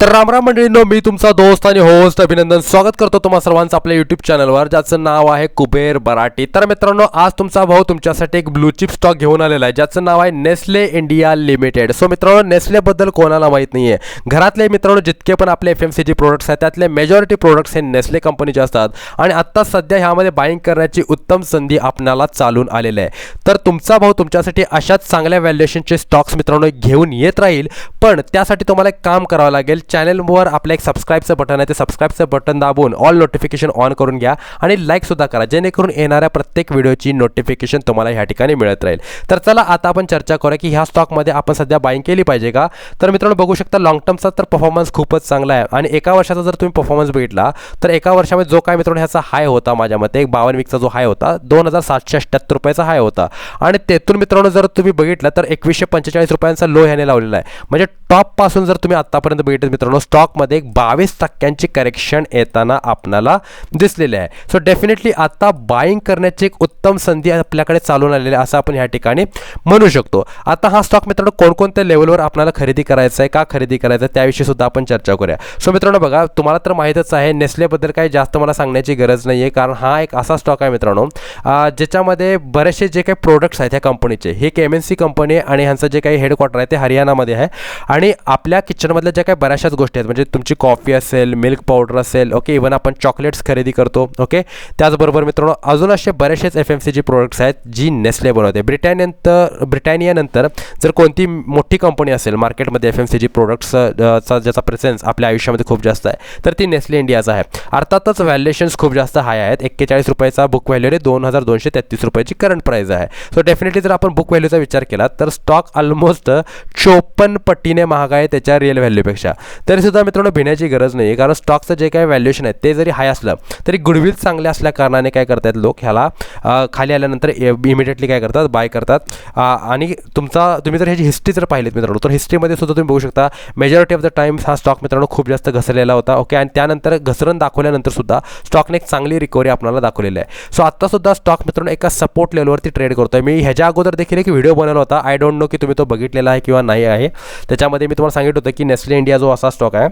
तर रामराम मंडळींनो मी तुमचा दोस्त आणि होस्ट अभिनंदन. स्वागत करतो तुम्हा सर्वांचं आपल्या युट्यूब चॅनलवर ज्याचं नाव आहे कुबेर बराटी. तर मित्रांनो आज तुमचा भाऊ तुमच्यासाठी एक ब्लू चिप स्टॉक घेऊन आलेला आहे. ज्याचं नाव आहे नेस्ले इंडिया लिमिटेड. सो मित्रांनो नेस्लेबद्दल कोणाला माहीत नाही आहे घरातले मित्रांनो जितके पण आपले F M C G products आहेत त्यातले मेजॉरिटी प्रोडक्ट्स हे नेस्ले कंपनीचे असतात. आणि आत्ता सध्या ह्यामध्ये बाईंग करण्याची उत्तम संधी आपणाला चालून आलेली आहे. तर तुमचा भाऊ तुमच्यासाठी अशाच चांगल्या व्हॅल्युएशनचे स्टॉक्स मित्रांनो घेऊन येत राहील. पण त्यासाठी तुम्हाला एक काम करावं लागेल. चॅनलवर आपलं एक सबस्क्राईबचं बटन आहे ते सबस्क्राईबचं बटन दाबून ऑल नोटिफिकेशन ऑन करून घ्या आणि लाईकसुद्धा करा जेणेकरून येणाऱ्या प्रत्येक व्हिडिओची नोटिफिकेशन तुम्हाला ह्या ठिकाणी मिळत राहील. तर चला आता आपण चर्चा करूया की ह्या स्टॉकमध्ये आपण सध्या बाईंग केली पाहिजे का? तर मित्रांनो बघू शकता लॉंग टर्मचा तर परफॉर्मन्स खूपच चांगला आहे आणि एका वर्षाचा जर तुम्ही परफॉर्मन्स बघितला तर एका वर्षामध्ये जो काय मित्रांनो ह्याचा हाय होता माझ्या मते एक बावन्न वीकचा जो हाय होता दोन हजार सातशे अठ्ठ्याहत्तर रुपयाचा हाय होता. आणि तेथून मित्रांनो जर तुम्ही बघितलं तर एकवीसशे पंचेचाळीस रुपयांचा लो ह्याने लावलेला आहे. म्हणजे टॉपपासून जर तुम्ही आत्तापर्यंत बघितलं मित्रांनो स्टॉकमध्ये एक बावीस टक्क्यांची करेक्शन येताना आपणाला दिसलेले आहे. सो डेफिनेटली आता बाईंग करण्याची एक उत्तम संधी आपल्याकडे चालून आलेली आहे असं आपण ह्या ठिकाणी म्हणू शकतो. आता हा स्टॉक मित्रांनो कोणकोणत्या लेवलवर आपल्याला खरेदी करायचा आहे का खरेदी करायचं आहे त्याविषयी सुद्धा आपण चर्चा करूया. सो मित्रांनो बघा तुम्हाला तर माहीतच आहे नेस्लेबद्दल काही जास्त मला सांगण्याची गरज नाही आहे कारण हा एक असा स्टॉक आहे मित्रांनो ज्याच्यामध्ये बरेचसे जे काही प्रोडक्ट्स आहेत ह्या कंपनीचे हे एक एम एन सी कंपनी आणि ह्यांचं जे काही हेडक्वार्टर आहे ते हरियाणामध्ये आहे. आणि आपल्या किचनमधल्या ज्या काही बऱ्याचशा अशाच गोष्टी आहेत. म्हणजे तुमची कॉफी असेल मिल्क पावडर असेल ओके इवन आपण चॉकलेट्स खरेदी करतो ओके त्याचबरोबर मित्रांनो अजून असे बरेचसेच F M C G products आहेत जी नेस्ले बनवते ब्रिटॅनियंतर ब्रिटॅनियानंतर जर कोणती मोठी कंपनी असेल मार्केटमध्ये एफ एम सी जी प्रोडक्ट्सचा ज्याचा प्रेझेन्स आपल्या आयुष्यामध्ये खूप जास्त आहे तर ती नेस्ले इंडियाचा आहे. अर्थातच व्हॅल्युएशन्स खूप जास्त हाय आहेत. एक्केचाळीस रुपयाचा बुक व्हॅल्यू आहे दोन हजार दोनशे तेहतीस रुपयाची करंट प्राईज आहे. सो डेफिनेटली जर आपण बुक व्हॅल्यूचा विचार केला तर स्टॉक ऑलमोस्ट चोपन्न पटीने महाग आहे त्याच्या रिअल व्हॅल्यूपेक्षा तरीसुद्धा मित्रांनो भिण्याची गरज नाही आहे कारण स्टॉकचं जे काही व्हॅल्युएशन आहे ते जरी हाय असलं तरी गुडविल चांगले असल्या कारणाने काय करतात लोक? ह्याला खाली आल्यानंतर इमिडिएटली काय करतात? बाय करतात. आणि तुमचा तुम्ही जर ह्याची हिस्ट्री जर पाहिलीत मित्रांनो तर हिस्ट्रीमध्ये सुद्धा तुम्ही बघू शकता मेजॉरिटी ऑफ द टाइम्स हा स्टॉक मित्रांनो खूप जास्त घसरलेला होता ओके आणि त्यानंतर घसरण दाखवल्यानंतर सुद्धा स्टॉकने एक चांगली रिकव्हरी आपल्याला दाखवलेली आहे. सो आत्तासुद्धा स्टॉक मित्रांनो एका सपोर्ट लेवलवरती ट्रेड करतो आहे मी ह्याच्या अगोदर देखील एक व्हिडिओ बनवला होता. आय डोंट नो की तुम्ही तो बघितलेला आहे किंवा नाही आहे. त्याच्यामध्ये मी तुम्हाला सांगितलं होतं की नेस्ले इंडिया जो असा स्टॉक आहे.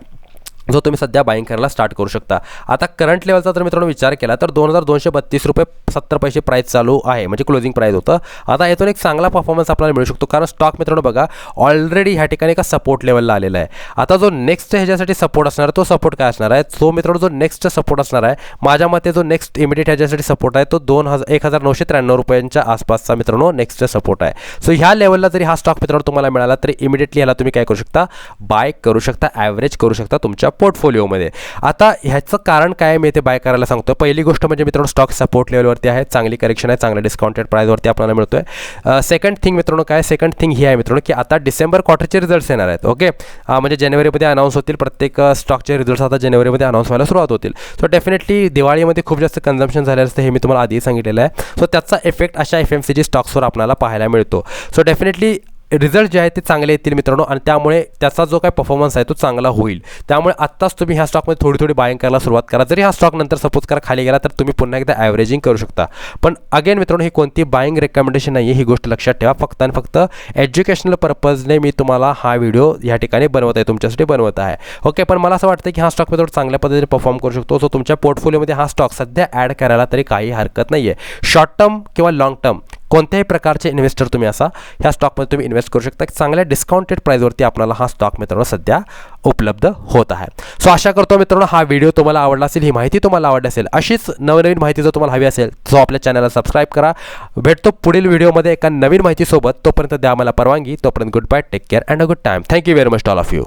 जो तुम्ही सध्या बाईंग करायला स्टार्ट करू शकता. आता करंट लेवलचा जर मित्रांनो विचार केला तर दोन हजार दोनशे बत्तीस रुपये सत्तर पैसे प्राईस चालू आहे. म्हणजे क्लोजिंग प्राईस होतं. आता यातून एक चांगला परफॉर्मन्स आपल्याला मिळू शकतो. कारण स्टॉक मित्रांनो बघा ऑलरेडी ह्या ठिकाणी एका सपोर्ट लेवलला आलेला आहे. आता जो नेक्स्ट ह्याच्यासाठी सपोर्ट असणार आहे तो सपोर्ट काय असणार आहे? तो मित्रांनो जो नेक्स्ट सपोर्ट असणार आहे माझ्या मते जो नेक्स्ट इमिडिएट ह्याच्यासाठी सपोर्ट आहे तो दोन हजार एक हजार नऊशे त्र्याण्णव रुपयांच्या आसपासचा मित्रांनो नेक्स्ट सपोर्ट आहे. सो ह्या लेवलला जरी हा स्टॉक मित्रांनो तुम्हाला मिळाला तरी इमिडिएटली ह्याला तुम्ही काय करू शकता? बाय करू शकता ॲव्हरेज करू शकता तुमच्या पोर्टफोलिओमध्ये. आता ह्याचं कारण काय मी ते बाय करायला सांगतो पहिली गोष्ट म्हणजे मित्रांनो स्टॉक सपोर्ट लेवलवरती आहे चांगली करेक्शन आहे चांगल्या डिस्काउंटेड प्राईजवरती आपल्याला मिळतोय. सेकंड थिंग मित्रांनो काय सेकंड थिंग ही आहे मित्रांनो की आता डिसेंबर क्वार्टरचे रिझल्ट्स येणार आहेत ओके म्हणजे जानेवारीमध्ये अनाऊन्स होतील प्रत्येक स्टॉकचे रिझल्ट्स आता जानेवारीमध्ये अनाऊन्स व्हायला सुरुवात होतील. सो डेफिनेटली दिवाळीमध्ये खूप जास्त कन्झम्पन झाले असते हे मी तुम्हाला आधी सांगितलेलं आहे. सो त्याचा इफेक्ट अशा एफ एम सी जी स्टॉक्सवर आपल्याला पाहायला मिळतो. सो डेफिनेटली रिझल्ट जे आहेत ते चांगले येतील मित्रांनो आणि त्यामुळे त्याचा जो काही परफॉर्मन्स आहे तो चांगला होईल. त्यामुळे आत्ताच तुम्ही ह्या स्टॉकमध्ये थोडी थोडी बाईंग करायला सुरुवात करा. जरी हा स्टॉक नंतर सपोज करा खाली गेला तर तुम्ही पुन्हा एकदा ॲव्हरेजिंग करू शकता. पण अगेन मित्रांनो ही कोणती बाईंग रेकमेंडेशन नाही आहे ही गोष्ट लक्षात ठेवा. फक्त आणि फक्त एज्युकेशनल पर्पजने मी तुम्हाला हा व्हिडिओ या ठिकाणी बनवत आहे तुमच्यासाठी बनवत आहे. ओके पण मला असं वाटतं की हा स्टॉक थोडं चांगल्या पद्धतीने परफॉर्म करू शकतो. सो तुमच्या पोर्टफोलिओमध्ये हा स्टॉक सध्या ॲड करायला तरी काही हरकत नाही आहे शॉर्ट टर्म किंवा लाँग टर्म कोणत्याही प्रकारचे इन्व्हेस्टर तुम्ही असा ह्या स्टॉकमध्ये तुम्ही इन्व्हेस्ट करू शकता. चांगल्या डिस्काउंटेड प्राईजवरती आपल्याला हा स्टॉक मित्रांनो सध्या उपलब्ध होत आहे. सो आशा करतो मित्रांनो हा व्हिडिओ तुम्हाला आवडला असेल ही माहिती तुम्हाला आवडली असेल अशीच नवनवीन माहिती जर तुम्हाला हवी असेल तो आपल्या चॅनलला सबस्क्राईब करा. भेटतो पुढील व्हिडिओमध्ये एका नवीन माहितीसोबत. तोपर्यंत द्या मला परवानगी. तोपर्यंत good bye take care and a good time thank you very much all of you